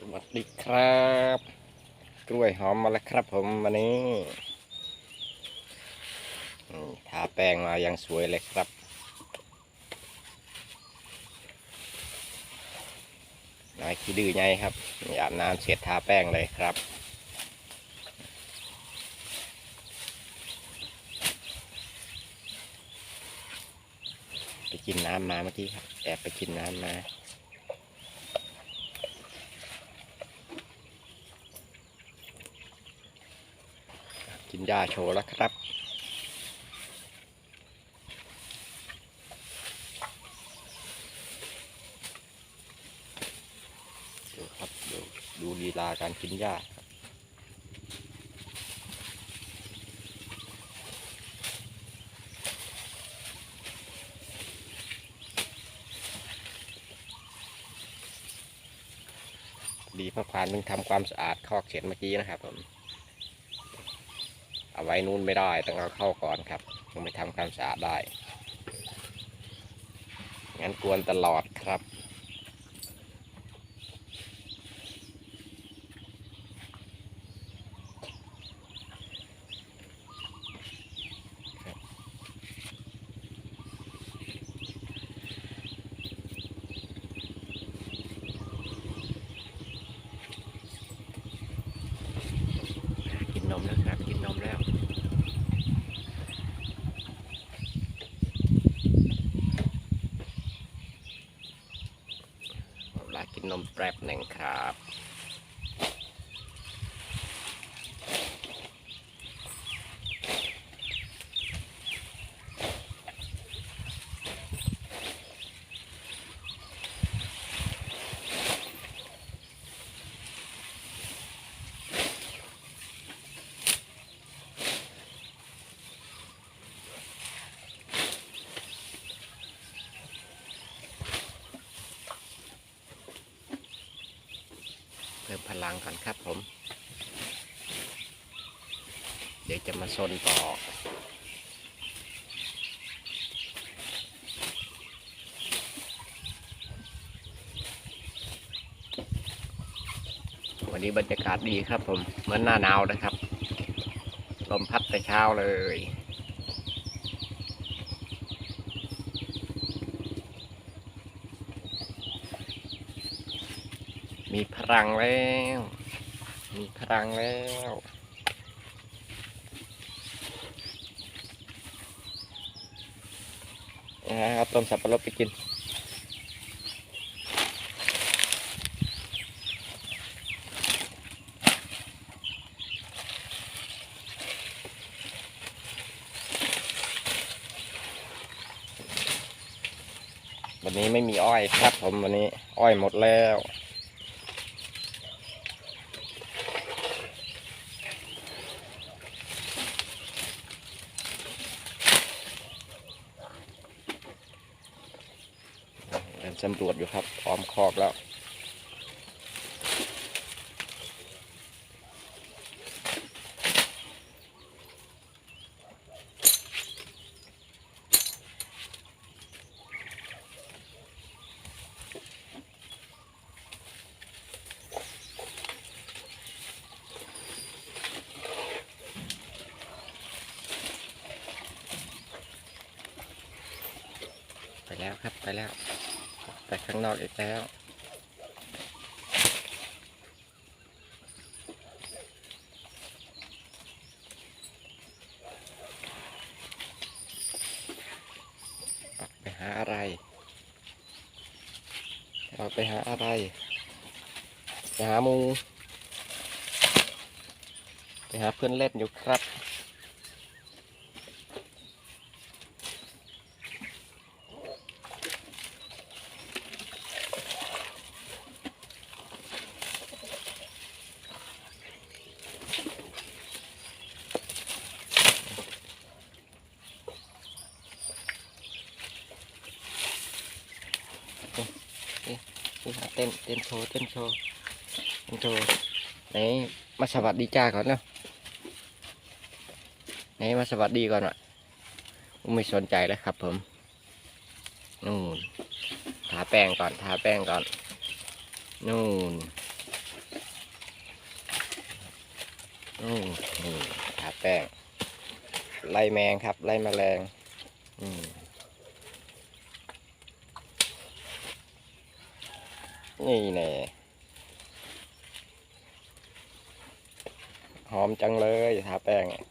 สวัสดีครับ กล้วยหอมมาแล้วครับผมวันนี้ทาแป้งมาอยังสวยเลยครับ นายขี้ดื้อไงครับอาบน้ำเสร็จทาแป้งเลยครับไปกินน้ำมาเมื่อกี้ครับ แอบไปกินน้ำมา หญ้าโชว์แล้วครับ ดูครับดูดูลีลาการกินหญ้าดีพระพานเพิ่งทำความสะอาดคอกเข็นเมื่อกี้นะครับผม เอาไว้นู่นไม่ได้ต้องเอาเข้าก่อนครับต้องไปทำความสะอาดได้ งั้นกวนตลอดครับกินนมนนมแล้ว เวลากินนมแป๊บหนึ่งครับ เพลังก่อนครับผม เดี๋ยวจะมาซนต่อ วันนี้บรรยากาศดีครับผม เหมือนหน้าหนาวนะครับ ลมพัดแต่เช้าเลย ลังแล้ว มีพลังแล้วนะครับต้มสับปะรดไปกิน วันนี้ไม่มีอ้อยครับผมวันนี้ อ้อยหมดแล้ว สำรวจอยู่ครับพร้อมคอกแล้วไปแล้วครับ ไปแล้ว ไปข้างนอกอีกแล้ว ออกไปหาอะไร ออกไปหาอะไรไปหาหมู ไปหาเพื่อนเล่นอยู่ครับ เต้นเต้นโชว์เต้นโชว์เต้นโชว์ไหนมาสวัสดีจ้าก่อนเนาะไหนมาสวัสดีก่อนอะไม่สนใจแล้วครับ ผมนู่นทาแป้งก่อนทาแป้งก่อนนู่นนู่นทาแป้งไล่แมงครับ ไล่แมลงอืม นี่แน่หอมจังเลยทาแป้งอะ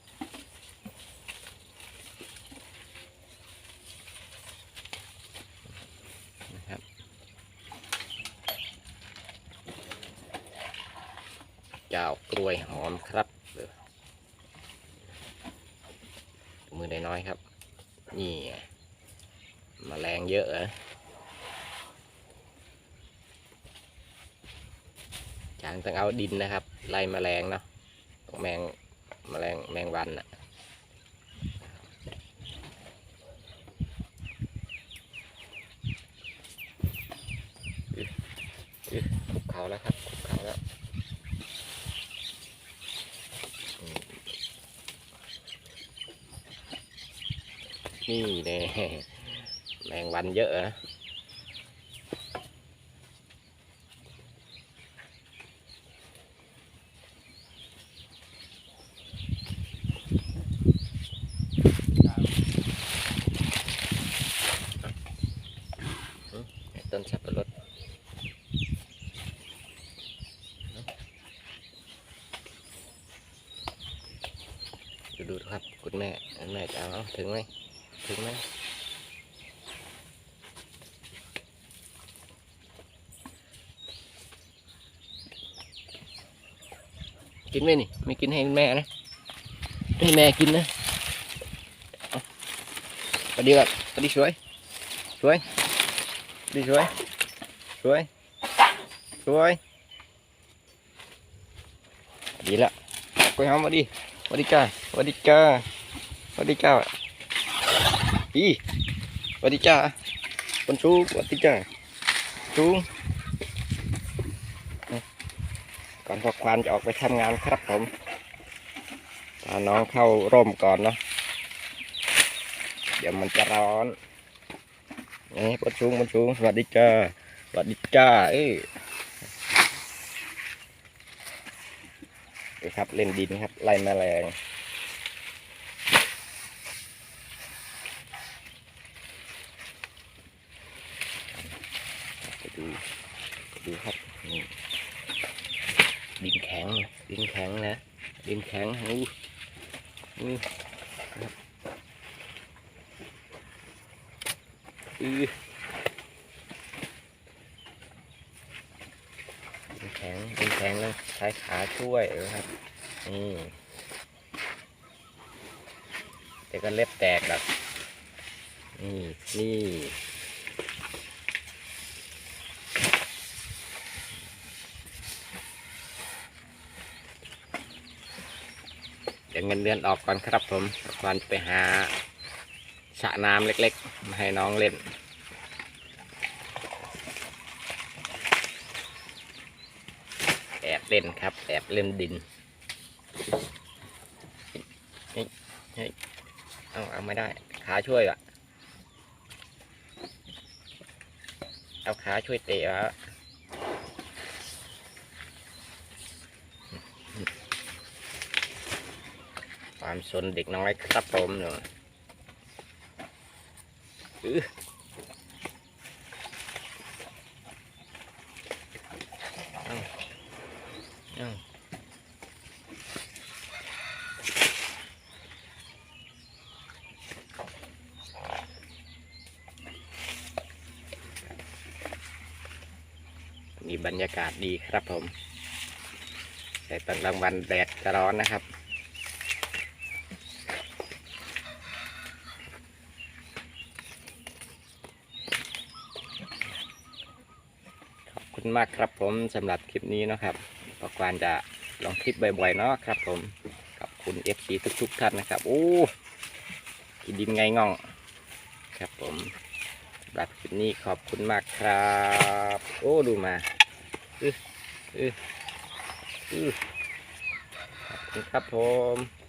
นะครับเจ้ากล้วยหอมครับเออมือน้อยๆครับ นี่ไงแมลงเยอะเหรอ จางต้องเอาดินนะครับ ไล่แมลงเนาะพวกแมงแมลงแมงวันอะ่ะคุกเขาแล้วครับคุกเขาแล้วนี่แน่แมงวันเยอะเหรอต้นสับปะรดดูดูครับ คุณแม่คุณแม่จะ เอาถึงไหมถึงไหมกินไหมนี่ไม่กินให้แม่นะให้แม่กินนะสวัสดีครับสวัสดีสวยสวยดีสวยสวยสวยดีละกล้วยหอมมาดิสวัสดีจ้าสวัสดีจ้า วัสดีจ้าอีสวัสดีจ้าคนสูสวัสดีจ้าสูก่อนพอควานจะออกไปทำงานครับผมพาน้องเข้าร่มก่อนเนาะเดี๋ยวมันจะร้อนนี่บนสูงบนสูสวัสดีจ้าสวัสดีจ้าเอ้ยครับเล่นดินครับไล่แมลง ไปดูไป ดูครับนี่ดินแข็งนะดินแข็งนะดินแข็งอู้อู้ครับอือดินแข็งดินแข็งแล้วใช้ขาช่วยนะครับนี่แต่ก็เล็บแตกแบบนี่นี่ ดี๋ยวเงินเดือนออกก่อนครับผมวานไปหาสระน้ำเล็กๆมาให้น้องเล่นแอบเล่นครับ แอบเล่นดินเฮ้ยเฮ้ยเอาเอาไม่ได้ ขาช่วยอะเอาขาช่วยเตะวะ ความสนเด็กน้อยครับผมเนาะมีบรรยากาศดีครับผม แต่ตอนกลางวันแดดจะร้อนนะครับ ขอบคุ ณมากครับผมสำหรับคลิปนี้นะครับปอกวานจะลองคลิปบ่อยๆเนาะครับผมขอบคุณ FC ทุกๆท่านนะครับโอ้กินดินไงง่อง ครับผมสำหรับคลิปนี้ขอบคุณมากครับ โอ้ดูมาอืออืออือขอบคุณครับผม